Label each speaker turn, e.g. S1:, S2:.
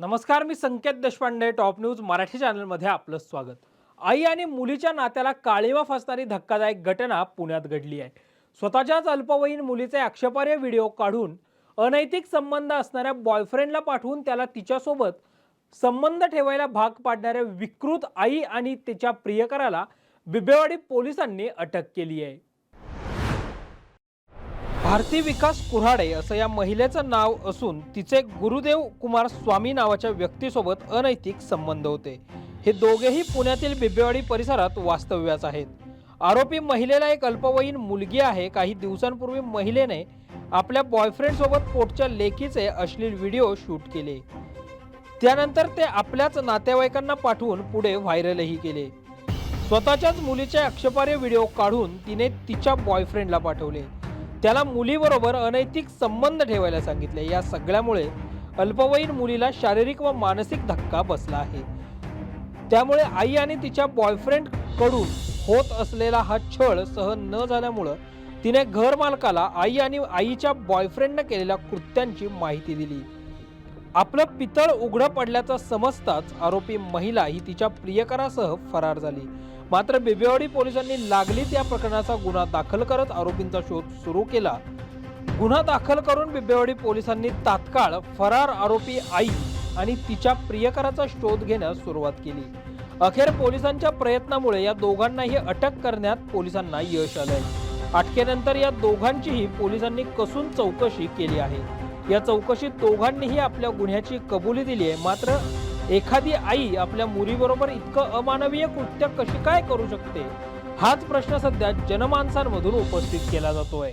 S1: नमस्कार मी Sanket Deshpande top news Marathi चॅनलमध्ये आपलं स्वागत. आई आणि मुलीच्या नात्याला काळीमा फसणारी धक्कादायक घटना पुण्यात घडली आहे. स्वतःच्याच अल्पवयीन मुलीचे आक्षेपार्ह व्हिडिओ काढून अनैतिक संबंध असणाऱ्या बॉयफ्रेंडला पाठवून त्याला तिच्यासोबत संबंध ठेवायला भाग पाडणाऱ्या विकृत आई आणि तिच्या प्रियकराला बिबेवाडी पोलिसांनी अटक केली आहे. भारती विकास कुऱ्हाडे असं या महिलेचं नाव असून तिचे गुरुदेव कुमार स्वामी नावाच्या व्यक्तीसोबत अनैतिक संबंध होते. हे दोघेही पुण्यातील बिबेवाडी परिसरात वास्तव्यास आहेत. आरोपी महिलेला एक अल्पवयीन मुलगी आहे. काही दिवसांपूर्वी महिलेने आपल्या बॉयफ्रेंड सोबत पोटच्या लेकीचे अश्लील व्हिडिओ शूट केले. त्यानंतर ते आपल्याच नातेवाईकांना पाठवून पुढे व्हायरलही केले. स्वतःच्याच मुलीचे आक्षेपार्ह व्हिडिओ काढून तिने तिच्या बॉयफ्रेंडला पाठवले. त्याला मुलीबरोबर अनैतिक संबंध ठेवायला सांगितले. या सगळ्यामुळे अल्पवयीन मुलीला शारीरिक व मानसिक धक्का बसला आहे. त्यामुळे आई आणि तिच्या बॉयफ्रेंडकडून होत असलेला हा छळ सहन न झाल्यामुळं तिने घर मालकाला आई आणि आईच्या बॉयफ्रेंडनं केलेल्या कृत्यांची माहिती दिली. आपलं पितळ उघडं पडल्याचं समजताच आरोपी महिला ही तिच्या प्रियकरासह फरार झाली. मात्र बिबेवाडी पोलिसांनी लागलीच या प्रकरणाचा गुन्हा दाखल करत आरोपींचा शोध सुरू केला. गुन्हा दाखल करून बिबेवाडी पोलिसांनी तात्काळ फरार आरोपी आई आणि तिच्या प्रियकराचा शोध घेण्यास सुरुवात केली. अखेर पोलिसांच्या प्रयत्नामुळे या दोघांनाही अटक करण्यात पोलिसांना यश आलंय. अटकेनंतर या दोघांचीही पोलिसांनी कसून चौकशी केली आहे. या चौकशीत दोघांनीही आपल्या गुन्ह्याची कबुली दिली आहे. मात्र एखादी आई आपल्या मुलीबरोबर इतकं अमानवीय कृत्य कशी काय करू शकते? हाच प्रश्न सध्या जनमानसांमधून उपस्थित केला जातोय.